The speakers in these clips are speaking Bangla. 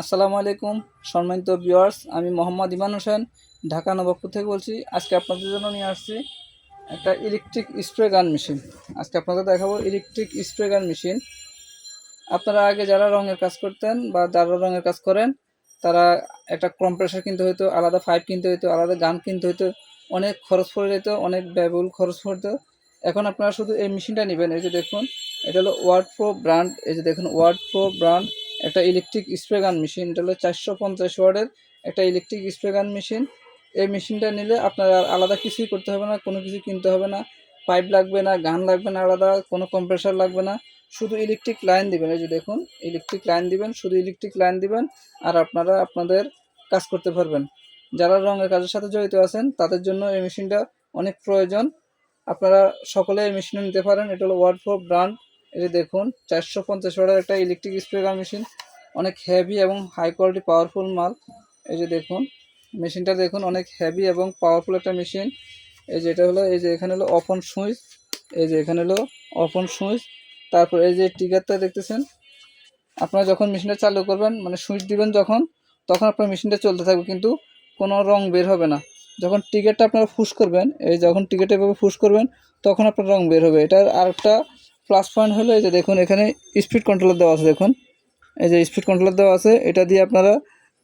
আসসালামু আলাইকুম, সম্মানিত ভিউয়ার্স আমি মোহাম্মদ ইমান হোসেন, ঢাকা নবাবপুর থেকে বলছি, আজকে আপনাদের জন্য নিয়ে আসছি একটা ইলেকট্রিক স্প্রে গান মেশিন আজকে আপনাদের দেখাবো ইলেকট্রিক স্প্রে গান মেশিন আপনারা আগে যারা রঙের কাজ করতেন বা যারা রঙের কাজ করেন, তারা একটা কম্প্রেসার কিনতে হতো আলাদা পাইপ কিনতে হতো আলাদা গান কিনতে হতো অনেক খরচ পড়ে যেত, অনেক ব্যয়বহুল খরচ পড়তো এখন আপনারা শুধু এই মেশিনটা নেবেন, এই যে দেখুন, এটা হলো ওয়ার্ড প্রো ব্র্যান্ড এই যে দেখুন ওয়ার্ড প্রো ব্র্যান্ড একটা ইলেকট্রিক স্প্রে গান মেশিন এটা হলো চারশো পঞ্চাশ ওয়ার্ডের একটা ইলেকট্রিক স্প্রে গান মেশিন এই মেশিনটা নিলে আপনার আর আলাদা কিছুই করতে হবে না, কোনো কিছু কিনতে হবে না। পাইপ লাগবে না, গান লাগবে না আলাদা, কোনো কম্প্রেসার লাগবে না। শুধু ইলেকট্রিক লাইন দিবেন, এই যে দেখুন ইলেকট্রিক লাইন দিবেন, শুধু ইলেকট্রিক লাইন দিবেন, আর আপনারা আপনাদের কাজ করতে পারবেন। যারা রঙের কাজের সাথে জড়িত আছেন, তাদের জন্য এই মেশিনটা অনেক প্রয়োজন। আপনারা সকলে এই মেশিনটা নিতে পারেন, এটা হলো ওয়ার্ড ফোর ব্র্যান্ড যে দেখুন, চারশো পঞ্চাশ ওয়াটের একটা ইলেকট্রিক স্প্রে গান মেশিন অনেক হেভি এবং হাই কোয়ালিটি পাওয়ারফুল মাল। এই যে দেখুন মেশিনটা দেখুন, অনেক হেভি এবং পাওয়ারফুল একটা মেশিন এই যে এটা হলো, এই যে এখানে হলো অফ অন সুইচ এই যে এখানে হলো অফ সুইচ তারপর এই যে টিগারটা দেখতেছেন, আপনারা যখন মেশিনটা চালু করবেন মানে সুইচ দিবেন যখন, তখন আপনার মেশিনটা চলতে থাকবে, কিন্তু কোনো রং বের হবে না। যখন টিকেটটা আপনারা ফুস করবেন, এই যখন টিকেটটা এভাবে ফুস করবেন, তখন আপনার রং বের হবে। এটার আরেকটা প্লাস পয়েন্ট হলো এই যে দেখুন, এখানে স্পিড কন্ট্রোলার দেওয়া আছে, দেখুন। এই যে স্পিড কন্ট্রোলার দেওয়া আছে, এটা দিয়ে আপনারা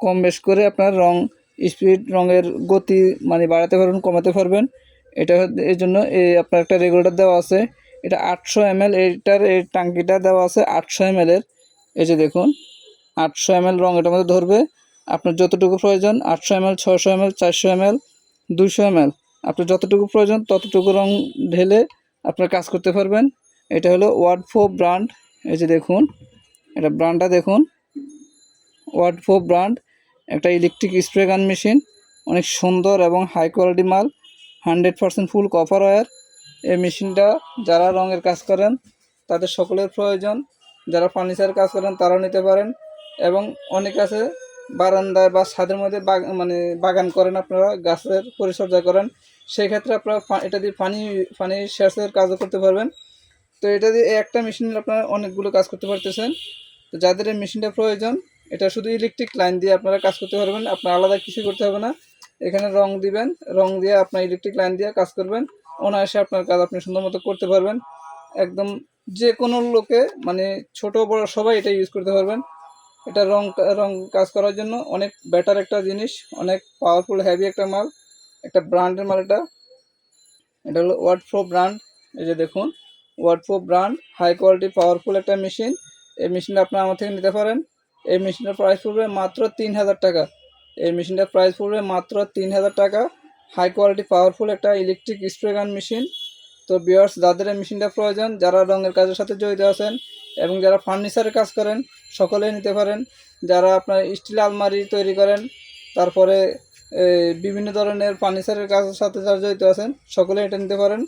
কম বেশ করে আপনার রং স্পিড রঙের গতি মানে বাড়াতে পারবেন, কমাতে পারবেন। এটা এই জন্য এই আপনার একটা রেগুলেটর দেওয়া আছে, এটা আটশো এম এল এইটার এই টাঙ্কিটা দেওয়া আছে আটশো এম এর। এই যে দেখুন, আটশো এম এল রং এটার মধ্যে ধরবে। আপনার যতটুকু প্রয়োজন, আটশো এম এল ছশো এম এল চারশো এম এল দুশো এম এল আপনার যতটুকু প্রয়োজন, ততটুকু রং ঢেলে আপনার কাজ করতে পারবেন। এটা হলো ওয়ার্ড ফো ব্র্যান্ড। এই যে দেখুন, এটা ব্র্যান্ডটা দেখুন। ওয়ার্ড ফো ব্র্যান্ড, একটা ইলেকট্রিক স্প্রে গান মেশিন অনেক সুন্দর এবং হাই কোয়ালিটি মাল hundred percent full copper wire এই মেশিনটা যারা রঙের কাজ করেন, তাদের সকলের প্রয়োজন। যারা ফার্নিচার কাজ করেন, তারাও নিতে পারেন। এবং অনেক আছে বারান্দায় বা ছাদের মধ্যে মানে বাগান করেন আপনারা, গাছের পরিচর্যা করেন। সেই ক্ষেত্রে আপনারা এটা দিয়ে পানি পানি সেচের কাজও করতে পারবেন। তো এটা দিয়ে একটা মেশিন আপনারা অনেকগুলো কাজ করতে পারতেছেন। তো যাদের এই মেশিনটা প্রয়োজন, এটা শুধু ইলেকট্রিক লাইন দিয়ে আপনারা কাজ করতে পারবেন, আপনার আলাদা কিছু করতে হবে না। এখানে রং দিবেন, রং দিয়ে আপনার ইলেকট্রিক লাইন দিয়ে কাজ করবেন। অনায়াসে আপনার কাজ আপনি সুন্দর মতো করতে পারবেন। একদম যে কোনো লোকে মানে ছোট বড় সবাই এটা ইউজ করতে পারবেন। এটা রং রং কাজ করার জন্য অনেক বেটার একটা জিনিস, অনেক পাওয়ারফুল হ্যাভি একটা মাল, একটা ব্র্যান্ডের মাল এটা। এটা হলো ওয়ার্ড ফ্রো ব্র্যান্ড এই যে দেখুন। Word pro brand high quality powerful একটা মেশিন এই মেশিনটা আপনারা আমার থেকে নিতে পারেন। এই মেশিনটার প্রাইস পড়বে মাত্র তিন হাজার টাকা। এই মেশিনটার প্রাইস পড়বে মাত্র তিন হাজার টাকা। হাই কোয়ালিটি পাওয়ারফুল একটা ইলেকট্রিক স্প্রে গান মেশিন তো বিয়ার্স যাদের এই মেশিনটা প্রয়োজন, যারা রঙের কাজের সাথে জড়িত আছেন এবং যারা ফার্নিচারের কাজ করেন, সকলেই নিতে পারেন। যারা আপনার স্টিল আলমারি তৈরি করেন, তারপরে বিভিন্ন ধরনের ফার্নিচারের কাজের সাথে যারা জড়িত আছেন, সকলেই এটা নিতে পারেন।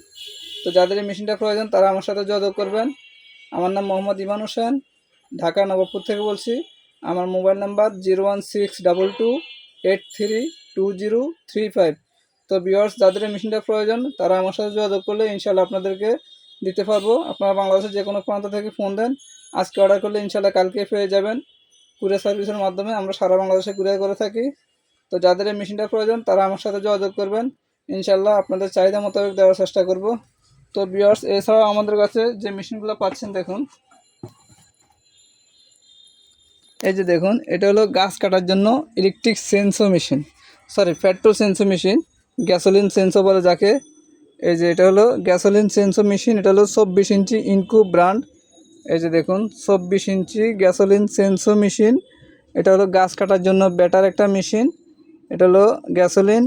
তো যাদের এই মেশিনটা প্রয়োজন, তারা আমার সাথে যোগাযোগ করবেন। আমার নাম মোহাম্মদ ইমান হোসেন, ঢাকা নবাবপুর থেকে বলছি। আমার mobile number zero one six double two eight three two zero three five. তো বিয়ার্স যাদের মেশিনটা প্রয়োজন, তারা আমার সাথে যোগাযোগ করলে ইনশাল্লাহ আপনাদেরকে দিতে পারব। আপনারা বাংলাদেশের যে কোনো প্রান্ত থেকে ফোন দেন। আজকে অর্ডার করলে ইনশাল্লাহ কালকে পেয়ে যাবেন। কুরিয়ার সার্ভিসের মাধ্যমে আমরা সারা বাংলাদেশে কুরিয়ার করে থাকি। তো যাদের এই মেশিনটা প্রয়োজন, তারা আমার সাথে যোগাযোগ করবেন। ইনশাল্লাহ আপনাদের চাহিদা মোতাবেক দেওয়ার চেষ্টা করব। তো বিয়ার্স এছাড়াও আমাদের কাছে যে মেশিনগুলো পাচ্ছেন, দেখুন। এই যে দেখুন, এটা হলো গাছ কাটার জন্য electric chainsaw machine sorry petrol chainsaw machine gasoline chainsaw বলে যাকে। এই যে এটা হলো গ্যাসোলিন সেন্সো মেশিন এটা হলো চব্বিশ ইঞ্চি ইনকু ব্র্যান্ড এই যে দেখুন, চব্বিশ ইঞ্চি গ্যাসোলিন সেন্সো মেশিন এটা হলো গাছ কাটার জন্য ব্যাটার একটা মেশিন এটা হলো গ্যাসোলিন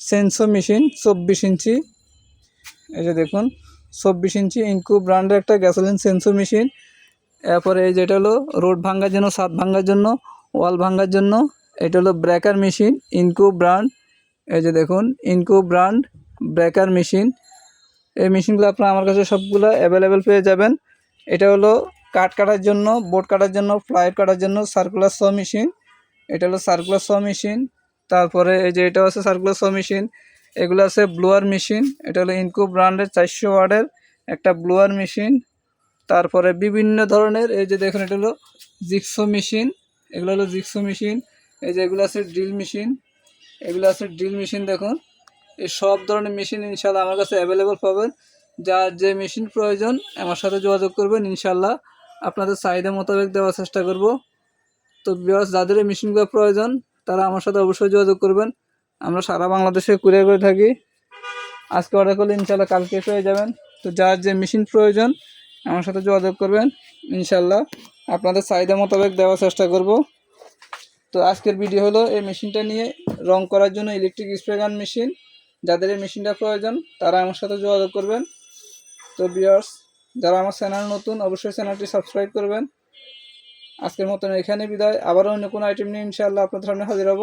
সেন্সো মেশিন চব্বিশ ইঞ্চি এই যে দেখুন, চব্বিশ ইঞ্চি ইনকু ব্র্যান্ডের একটা গ্যাসোলিন সেন্সর মেশিন এরপরে এই যেটা হলো, রোড ভাঙার জন্য, ছাদ ভাঙার জন্য ওয়াল ভাঙার জন্য, এটা হলো ব্রেকার মেশিন ইনকো ব্র্যান্ড। এই যে দেখুন, ইনকো ব্র্যান্ড ব্রেকার মেশিন এই মেশিনগুলো আপনারা আমার কাছে সবগুলো অ্যাভেলেবেল পেয়ে যাবেন। এটা হলো কাঠ কাটার জন্য বোর্ড কাটার জন্য ফ্লাইট কাটার জন্য সার্কুলার স মেশিন এটা হলো সার্কুলার স মেশিন তারপরে এই যে এটা আছে সার্কুলার স মেশিন এগুলো আছে ব্লোয়ার মেশিন, এটা হলো ইনকো ব্র্যান্ডের চারশো ওয়ার্ডের একটা ব্লোয়ার মেশিন। তারপরে বিভিন্ন ধরনের, এই যে দেখুন, এটা হলো জিক্সো মেশিন, এগুলো হলো জিক্সো মেশিন, এই যে এগুলো আছে ড্রিল মেশিন, এগুলো আছে ড্রিল মেশিন দেখুন। এই সব ধরনের মেশিন ইনশাল্লাহ আমার কাছে অ্যাভেলেবল পাবেন। যার যে মেশিন প্রয়োজন, আমার সাথে যোগাযোগ করবেন ইনশাল্লাহ আপনাদের চাহিদা মোতাবেক দেওয়ার চেষ্টা করব। তো বিয়াস যাদের এই মেশিনগুলো প্রয়োজন, তারা আমার সাথে অবশ্যই যোগাযোগ করবেন। আমরা সারা বাংলাদেশে কুরিয়ার করে থাকি। আজকে অর্ডার করলে ইনশাল্লাহ কালকে পেয়ে যাবেন। তো যার যে মেশিন প্রয়োজন, আমার সাথে যোগাযোগ করবেন। ইনশাল্লাহ আপনাদের চাহিদা মোতাবেক দেওয়ার চেষ্টা করব। তো আজকের ভিডিও হলো এই মেশিনটা নিয়ে রং করার জন্য ইলেকট্রিক স্প্রে গান মেশিন যাদের এই মেশিনটা প্রয়োজন, তারা আমার সাথে যোগাযোগ করবেন। তো বিয়ার্স যারা আমার চ্যানেল নতুন, অবশ্যই চ্যানেলটি সাবস্ক্রাইব করবেন। আজকের মতন এখানে বিদায়। আবারও অন্য কোনো আইটেম নিয়ে ইনশাআল্লাহ আপনাদের সামনে হাজির হব।